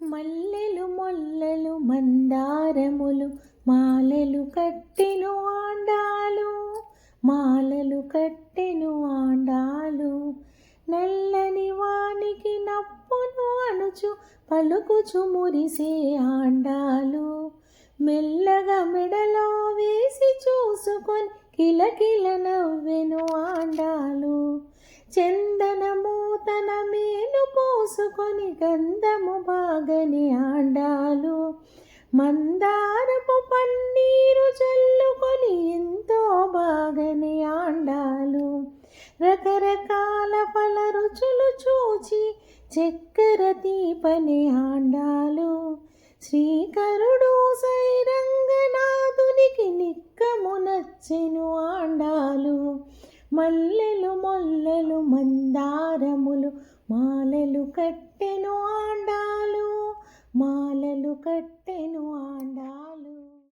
మల్లెలు మొల్లలు మందారములు మాలలు కట్టెను ఆండాలు మాలలు కట్టెను ఆండాలు. నల్లని వానికి నప్పును అణుచు పలుకుచు మురిసే ఆండాలు. మెల్లగా మెడలో వేసి చూసుకొని కిలకిల నవ్వెను ఆండాలు. చెంద మేలు పోసుకొని గంధము బాగని ఆండాలు మందారపు పన్నీరు చల్లుకొని ఎంతో బాగని ఆండాలు. రకరకాల పల రుచులు చూచి చక్కెర తీపని ఆండాలు. శ్రీకరుడు సైరంగనాథునికి నిక్కము నచ్చెను ఆండాలు. మల్లెలు మొల్లలు మందారములు మాలలు కట్టెను ఆండాలు మాలలు కట్టెను ఆండాలు.